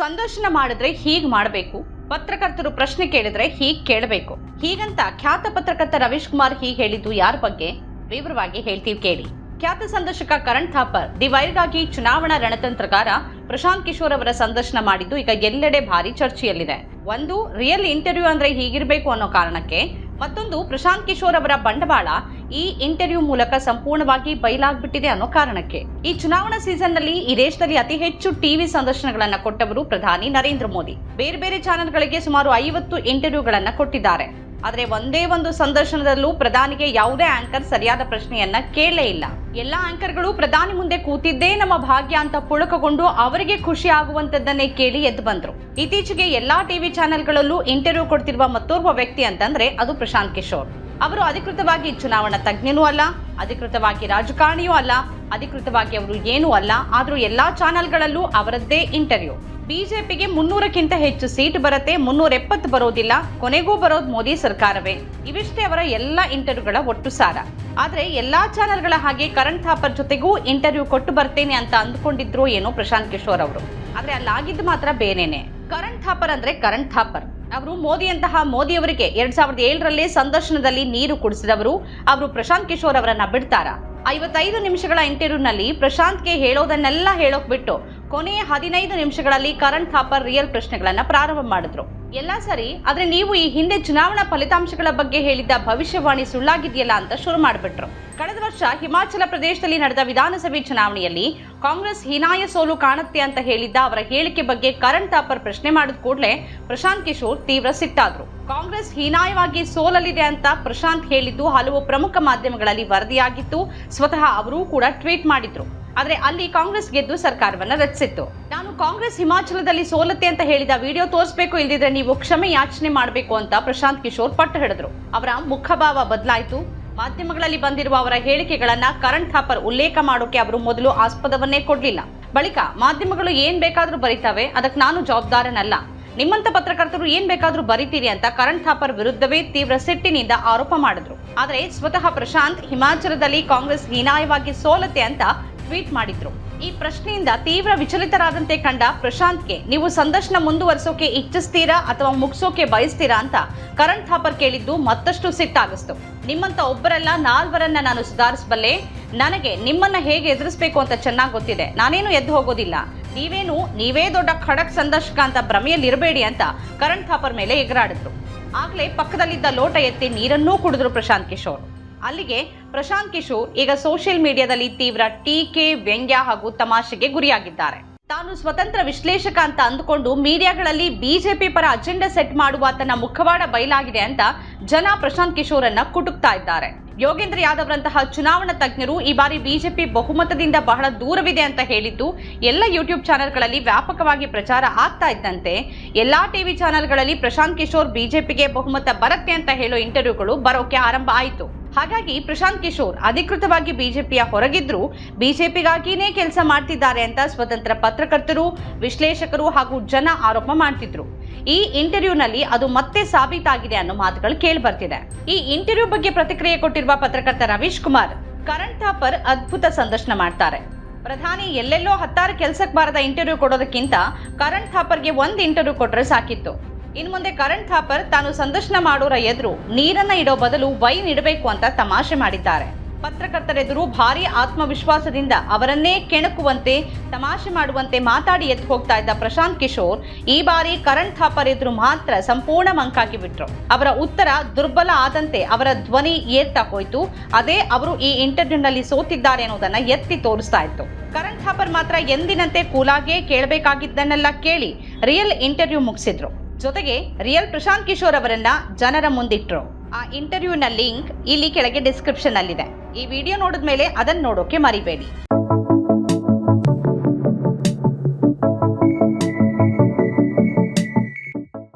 ಸಂದರ್ಶನ ಮಾಡಿದ್ರೆ ಹೀಗೆ ಮಾಡಬೇಕು. ಪತ್ರಕರ್ತರು ಪ್ರಶ್ನೆ ಕೇಳಿದ್ರೆ ಹೀಗೆ ಕೇಳಬೇಕು. ಹೀಗಂತ ಖ್ಯಾತ ಪತ್ರಕರ್ತ ರವೀಶ್ ಕುಮಾರ್ ಹೀಗೆ ಹೇಳಿದ್ದು ಯಾರ ಬಗ್ಗೆ? ವಿವರವಾಗಿ ಹೇಳ್ತೀವಿ ಕೇಳಿ. ಖ್ಯಾತ ಸಂದರ್ಶಕ ಕರಣ್ ಥಾಪರ್, ದಿ ವೈರ್ಗಾಗಿ ಚುನಾವಣಾ ರಣತಂತ್ರಕಾರ ಪ್ರಶಾಂತ್ ಕಿಶೋರ್ ಅವರ ಸಂದರ್ಶನ ಮಾಡಿದ್ದು ಈಗ ಎಲ್ಲೆಡೆ ಭಾರಿ ಚರ್ಚೆಯಲ್ಲಿದೆ. ಒಂದು, ರಿಯಲ್ ಇಂಟರ್ವ್ಯೂ ಅಂದ್ರೆ ಹೀಗಿರಬೇಕು ಅನ್ನೋ ಕಾರಣಕ್ಕೆ. ಮತ್ತೊಂದು, ಪ್ರಶಾಂತ್ ಕಿಶೋರ್ ಅವರ ಬಂಡವಾಳ ಈ ಇಂಟರ್ವ್ಯೂ ಮೂಲಕ ಸಂಪೂರ್ಣವಾಗಿ ಬಯಲಾಗ್ಬಿಟ್ಟಿದೆ ಅನ್ನೋ ಕಾರಣಕ್ಕೆ. ಈ ಚುನಾವಣಾ ಸೀಸನ್ನಲ್ಲಿ ಈ ದೇಶದಲ್ಲಿ ಅತಿ ಹೆಚ್ಚು ಟಿವಿ ಸಂದರ್ಶನಗಳನ್ನ ಕೊಟ್ಟವರು ಪ್ರಧಾನಿ ನರೇಂದ್ರ ಮೋದಿ. ಬೇರೆ ಬೇರೆ ಚಾನೆಲ್ಗಳಿಗೆ ಸುಮಾರು ಐವತ್ತು ಇಂಟರ್ವ್ಯೂಗಳನ್ನ ಕೊಟ್ಟಿದ್ದಾರೆ. ಆದರೆ ಒಂದೇ ಒಂದು ಸಂದರ್ಶನದಲ್ಲೂ ಪ್ರಧಾನಿಗೆ ಯಾವುದೇ ಆಂಕರ್ ಸರಿಯಾದ ಪ್ರಶ್ನೆಯನ್ನ ಕೇಳಲೇ ಇಲ್ಲ. ಎಲ್ಲಾ ಆಂಕರ್ಗಳು ಪ್ರಧಾನಿ ಮುಂದೆ ಕೂತಿದ್ದೇ ನಮ್ಮ ಭಾಗ್ಯ ಅಂತ ಪುಳಕಗೊಂಡು ಅವರಿಗೆ ಖುಷಿ ಆಗುವಂತದ್ದನ್ನೇ ಕೇಳಿ ಎದ್ದು ಬಂದ್ರು. ಇತ್ತೀಚೆಗೆ ಎಲ್ಲಾ ಟಿವಿ ಚಾನೆಲ್ಗಳಲ್ಲೂ ಇಂಟರ್ವ್ಯೂ ಕೊಡ್ತಿರುವ ಮತ್ತೋರ್ವ ವ್ಯಕ್ತಿ ಅಂತಂದ್ರೆ ಅದು ಪ್ರಶಾಂತ್ ಕಿಶೋರ್. ಅವರು ಅಧಿಕೃತವಾಗಿ ಚುನಾವಣಾ ತಜ್ಞನೂ ಅಲ್ಲ, ಅಧಿಕೃತವಾಗಿ ರಾಜಕಾರಣಿಯೂ ಅಲ್ಲ, ಅಧಿಕೃತವಾಗಿ ಅವರು ಏನೂ ಅಲ್ಲ, ಆದರೂ ಎಲ್ಲಾ ಚಾನೆಲ್ಗಳಲ್ಲೂ ಅವರದ್ದೇ ಇಂಟರ್ವ್ಯೂ. ಬಿಜೆಪಿಗೆ ಮುನ್ನೂರಕ್ಕಿಂತ ಹೆಚ್ಚು ಸೀಟ್ ಬರುತ್ತೆ ಮುನ್ನೂರ ಎಪ್ಪತ್ತು ಬರೋದಿಲ್ಲ, ಕೊನೆಗೂ ಬರೋದು ಮೋದಿ ಸರ್ಕಾರವೇ. ಇವಿಷ್ಟೇ ಅವರ ಎಲ್ಲ ಇಂಟರ್ವ್ಯೂಗಳ ಒಟ್ಟು ಸಾರ. ಆದರೆ ಎಲ್ಲಾ ಚಾನೆಲ್ಗಳ ಹಾಗೆ ಕರಣ್ ಥಾಪರ್ ಜೊತೆಗೂ ಇಂಟರ್ವ್ಯೂ ಕೊಟ್ಟು ಬರ್ತೇನೆ ಅಂತ ಅಂದ್ಕೊಂಡಿದ್ರು ಏನೋ ಪ್ರಶಾಂತ್ ಕಿಶೋರ್ ಅವರು. ಆದರೆ ಅಲ್ಲಾಗಿದ್ದು ಮಾತ್ರ ಬೇರೆನೆ. ಕರಣ್ ಥಾಪರ್ ಅಂದ್ರೆ ಕರಣ್ ಥಾಪರ್. ಅವರು ಮೋದಿಯಂತಹ ಮೋದಿಯವರಿಗೆ ಎರಡ್ ಸಾವಿರದ ಏಳರಲ್ಲಿ ಸಂದರ್ಶನದಲ್ಲಿ ನೀರು ಕುಡಿಸಿದವರು. ಅವರು ಪ್ರಶಾಂತ್ ಕಿಶೋರ್ ಅವರನ್ನ ಬಿಡ್ತಾರ? ಐವತ್ತೈದು ನಿಮಿಷಗಳ ಇಂಟರ್ವ್ಯೂನಲ್ಲಿ ಪ್ರಶಾಂತ್ಗೆ ಹೇಳೋದನ್ನೆಲ್ಲ ಹೇಳೋಕ್ ಬಿಟ್ಟು ಕೊನೆಯ ಹದಿನೈದು ನಿಮಿಷಗಳಲ್ಲಿ ಕರಣ್ ಥಾಪರ್ ರಿಯಲ್ ಪ್ರಶ್ನೆಗಳನ್ನ ಪ್ರಾರಂಭ ಮಾಡಿದ್ರು. ಎಲ್ಲ ಸರಿ, ಆದ್ರೆ ನೀವು ಈ ಹಿಂದೆ ಚುನಾವಣಾ ಫಲಿತಾಂಶಗಳ ಬಗ್ಗೆ ಹೇಳಿದ್ದ ಭವಿಷ್ಯವಾಣಿ ಸುಳ್ಳಾಗಿದೆಯಲ್ಲ ಅಂತ ಶುರು ಮಾಡಿಬಿಟ್ರು. ಕಳೆದ ವರ್ಷ ಹಿಮಾಚಲ ಪ್ರದೇಶದಲ್ಲಿ ನಡೆದ ವಿಧಾನಸಭೆ ಚುನಾವಣೆಯಲ್ಲಿ ಕಾಂಗ್ರೆಸ್ ಹೀನಾಯ ಸೋಲು ಕಾಣುತ್ತೆ ಅಂತ ಹೇಳಿದ್ದ ಅವರ ಹೇಳಿಕೆ ಬಗ್ಗೆ ಕರಣ್ ತಾಪರ್ ಪ್ರಶ್ನೆ ಮಾಡಿದ ಕೂಡಲೇ ಪ್ರಶಾಂತ್ ಕಿಶೋರ್ ತೀವ್ರ ಸಿಟ್ಟಾದ್ರು. ಕಾಂಗ್ರೆಸ್ ಹೀನಾಯವಾಗಿ ಸೋಲಲಿದೆ ಅಂತ ಪ್ರಶಾಂತ್ ಹೇಳಿದ್ದು ಹಲವು ಪ್ರಮುಖ ಮಾಧ್ಯಮಗಳಲ್ಲಿ ವರದಿಯಾಗಿತ್ತು, ಸ್ವತಃ ಅವರೂ ಕೂಡ ಟ್ವೀಟ್ ಮಾಡಿದ್ರು. ಆದರೆ ಅಲ್ಲಿ ಕಾಂಗ್ರೆಸ್ ಗೆದ್ದು ಸರ್ಕಾರವನ್ನ ರಚಿಸಿತ್ತು. ಕಾಂಗ್ರೆಸ್ ಹಿಮಾಚಲದಲ್ಲಿ ಸೋಲತೆ ಅಂತ ಹೇಳಿದ ವಿಡಿಯೋ ತೋರಿಸಬೇಕು ಇಲ್ದಿದ್ರೆ ನೀವು ಕ್ಷಮೆ ಯಾಚನೆ ಮಾಡಬೇಕು ಅಂತ ಪ್ರಶಾಂತ್ ಕಿಶೋರ್ ಪಟ್ಟು ಹಿಡಿದ್ರು. ಅವರ ಮುಖಭಾವ ಬದಲಾಯಿತು. ಮಾಧ್ಯಮಗಳಲ್ಲಿ ಬಂದಿರುವ ಅವರ ಹೇಳಿಕೆಗಳನ್ನ ಕರಣ್ ಥಾಪರ್ ಉಲ್ಲೇಖ ಮಾಡೋಕೆ ಅವರು ಮೊದಲು ಆಸ್ಪದವನ್ನೇ ಕೊಡ್ಲಿಲ್ಲ. ಬಳಿಕ ಮಾಧ್ಯಮಗಳು ಏನ್ ಬೇಕಾದ್ರೂ ಬರೀತಾವೆ ಅದಕ್ಕೆ ನಾನು ಜವಾಬ್ದಾರನಲ್ಲ. ನಿಮ್ಮಂತ ಪತ್ರಕರ್ತರು ಏನ್ ಬೇಕಾದ್ರೂ ಬರೀತೀರಿ ಅಂತ ಕರಣ್ ಥಾಪರ್ ವಿರುದ್ಧವೇ ತೀವ್ರ ಸಿಟ್ಟಿನಿಂದ ಆರೋಪ ಮಾಡಿದ್ರು. ಆದರೆ ಸ್ವತಃ ಪ್ರಶಾಂತ್ ಹಿಮಾಚಲದಲ್ಲಿ ಕಾಂಗ್ರೆಸ್ ಹೀನಾಯವಾಗಿ ಸೋಲತೆ ಅಂತ ಟ್ವೀಟ್ ಮಾಡಿದ್ರು. ಈ ಪ್ರಶ್ನೆಯಿಂದ ತೀವ್ರ ವಿಚಲಿತರಾದಂತೆ ಕಂಡ ಪ್ರಶಾಂತ್ಗೆ, ನೀವು ಸಂದರ್ಶನ ಮುಂದುವರಿಸೋಕೆ ಇಚ್ಛಿಸ್ತೀರಾ ಅಥವಾ ಮುಗಿಸೋಕೆ ಬಯಸ್ತೀರಾ ಅಂತ ಕರಣ್ ಥಾಪರ್ ಕೇಳಿದ್ದು ಮತ್ತಷ್ಟು ಸಿಟ್ಟಾಗಿಸ್ತು. ನಿಮ್ಮಂತ ಒಬ್ಬರಲ್ಲ ನಾಲ್ವರನ್ನ ನಾನು ಸುಧಾರಿಸಬಲ್ಲೆ, ನನಗೆ ನಿಮ್ಮನ್ನ ಹೇಗೆ ಎದುರಿಸಬೇಕು ಅಂತ ಚೆನ್ನಾಗಿ ಗೊತ್ತಿದೆ. ನಾನೇನು ಎದ್ದು ಹೋಗೋದಿಲ್ಲ. ನೀವೇನು, ನೀವೇ ದೊಡ್ಡ ಖಡಕ್ ಸಂದರ್ಶಕ ಅಂತ ಭ್ರಮೆಯಲ್ಲಿರಬೇಡಿ ಅಂತ ಕರಣ್ ಥಾಪರ್ ಮೇಲೆ ಎಗರಾಡಿದ್ರು. ಆಗ್ಲೇ ಪಕ್ಕದಲ್ಲಿದ್ದ ಲೋಟ ಎತ್ತಿ ನೀರನ್ನೂ ಕುಡಿದ್ರು ಪ್ರಶಾಂತ್ ಕಿಶೋರ್. ಅಲ್ಲಿಗೆ ಪ್ರಶಾಂತ್ ಕಿಶೋರ್ ಈಗ ಸೋಷಿಯಲ್ ಮೀಡಿಯಾದಲ್ಲಿ ತೀವ್ರ ಟೀಕೆ, ವ್ಯಂಗ್ಯ ಹಾಗೂ ತಮಾಷೆಗೆ ಗುರಿಯಾಗಿದ್ದಾರೆ. ತಾನು ಸ್ವತಂತ್ರ ವಿಶ್ಲೇಷಕ ಅಂತ ಅಂದುಕೊಂಡು ಮೀಡಿಯಾಗಳಲ್ಲಿ ಬಿಜೆಪಿ ಪರ ಅಜೆಂಡಾ ಸೆಟ್ ಮಾಡುವ ತನ್ನ ಮುಖವಾಡ ಬಯಲಾಗಿದೆ ಅಂತ ಜನ ಪ್ರಶಾಂತ್ ಕಿಶೋರನ್ನ ಕುಟುಕ್ತಾ ಇದ್ದಾರೆ. ಯೋಗೇಂದ್ರ ಯಾದವ್ರಂತಹ ಚುನಾವಣಾ ತಜ್ಞರು ಈ ಬಾರಿ ಬಿಜೆಪಿ ಬಹುಮತದಿಂದ ಬಹಳ ದೂರವಿದೆ ಅಂತ ಹೇಳಿದ್ದು, ಎಲ್ಲ ಯೂಟ್ಯೂಬ್ ಚಾನೆಲ್ಗಳಲ್ಲಿ ವ್ಯಾಪಕವಾಗಿ ಪ್ರಚಾರ ಆಗ್ತಾ ಇದ್ದಂತೆ ಎಲ್ಲಾ ಟಿವಿ ಚಾನೆಲ್ಗಳಲ್ಲಿ ಪ್ರಶಾಂತ್ ಕಿಶೋರ್ ಬಿಜೆಪಿಗೆ ಬಹುಮತ ಬರುತ್ತೆ ಅಂತ ಹೇಳೋ ಇಂಟರ್ವ್ಯೂಗಳು ಬರೋಕೆ ಆರಂಭ ಆಯಿತು. ಹಾಗಾಗಿ ಪ್ರಶಾಂತ್ ಕಿಶೋರ್ ಅಧಿಕೃತವಾಗಿ ಬಿಜೆಪಿಯ ಹೊರಗಿದ್ರು. ಬಿಜೆಪಿಗಾಗಿನೇ ಕೆಲಸ ಮಾಡ್ತಿದ್ದಾರೆ ಅಂತ ಸ್ವತಂತ್ರ ಪತ್ರಕರ್ತರು, ವಿಶ್ಲೇಷಕರು ಹಾಗೂ ಜನ ಆರೋಪ ಮಾಡ್ತಿದ್ರು. ಈ ಇಂಟರ್ವ್ಯೂನಲ್ಲಿ ಅದು ಮತ್ತೆ ಸಾಬೀತಾಗಿದೆ ಅನ್ನೋ ಮಾತುಗಳು ಕೇಳಿ ಬರ್ತಿದೆ ಈ ಇಂಟರ್ವ್ಯೂ ಬಗ್ಗೆ ಪ್ರತಿಕ್ರಿಯೆ ಕೊಟ್ಟಿರುವ ಪತ್ರಕರ್ತ ರವೀಶ್ ಕುಮಾರ್, ಕರಣ್ ಥಾಪರ್ ಅದ್ಭುತ ಸಂದರ್ಶನ ಮಾಡ್ತಾರೆ. ಪ್ರಧಾನಿ ಎಲ್ಲೆಲ್ಲೋ ಹತ್ತಾರು ಕೆಲಸಕ್ಕೆ ಬಾರದ ಇಂಟರ್ವ್ಯೂ ಕೊಡೋದಕ್ಕಿಂತ ಕರಣ್ ಥಾಪರ್ಗೆ ಒಂದು ಇಂಟರ್ವ್ಯೂ ಕೊಟ್ಟರೆ ಸಾಕಿತ್ತು. ಇನ್ನು ಮುಂದೆ ಕರಣ್ ಥಾಪರ್ ತಾನು ಸಂದರ್ಶನ ಮಾಡೋರ ಎದುರು ನೀರನ್ನ ಇಡೋ ಬದಲು ವೈನ್ ಇಡಬೇಕು ಅಂತ ತಮಾಷೆ ಮಾಡಿದ್ದಾರೆ. ಪತ್ರಕರ್ತರೆದುರು ಭಾರಿ ಆತ್ಮವಿಶ್ವಾಸದಿಂದ ಅವರನ್ನೇ ಕೆಣಕುವಂತೆ, ತಮಾಷೆ ಮಾಡುವಂತೆ ಮಾತಾಡಿ ಎದ್ದು ಹೋಗ್ತಾ ಇದ್ದ ಪ್ರಶಾಂತ್ ಕಿಶೋರ್ ಈ ಬಾರಿ ಕರಣ್ ಥಾಪರ್ ಎದುರು ಮಾತ್ರ ಸಂಪೂರ್ಣ ಮಂಕಾಗಿ ಬಿಟ್ರು ಅವರ ಉತ್ತರ ದುರ್ಬಲ ಆದಂತೆ ಅವರ ಧ್ವನಿ ಏರ್ತಾ ಹೋಯ್ತು. ಅದೇ ಅವರು ಈ ಇಂಟರ್ವ್ಯೂನಲ್ಲಿ ಸೋತಿದ್ದಾರೆ ಅನ್ನೋದನ್ನ ಎತ್ತಿ ತೋರಿಸ್ತಾ ಇತ್ತು. ಕರಣ್ ಥಾಪರ್ ಮಾತ್ರ ಎಂದಿನಂತೆ ಕೂಲಾಗೆ ಕೇಳಬೇಕಾಗಿದ್ದನ್ನೆಲ್ಲ ಕೇಳಿ ರಿಯಲ್ ಇಂಟರ್ವ್ಯೂ ಮುಗಿಸಿದ್ರು. ಜೊತೆಗೆ ರಿಯಲ್ ಪ್ರಶಾಂತ್ ಕಿಶೋರ್ ಅವರನ್ನ ಜನರ ಮುಂದಿಟ್ರು. ಆ ಇಂಟರ್ವ್ಯೂನ ಲಿಂಕ್ ಇಲ್ಲಿ ಕೆಳಗೆ ಡಿಸ್ಕ್ರಿಪ್ಷನ್ ಅಲ್ಲಿದೆ ಈ ವಿಡಿಯೋ ನೋಡಿದ್ಮೇಲೆ ಅದನ್ನ ನೋಡೋಕೆ ಮರಿಬೇಡಿ.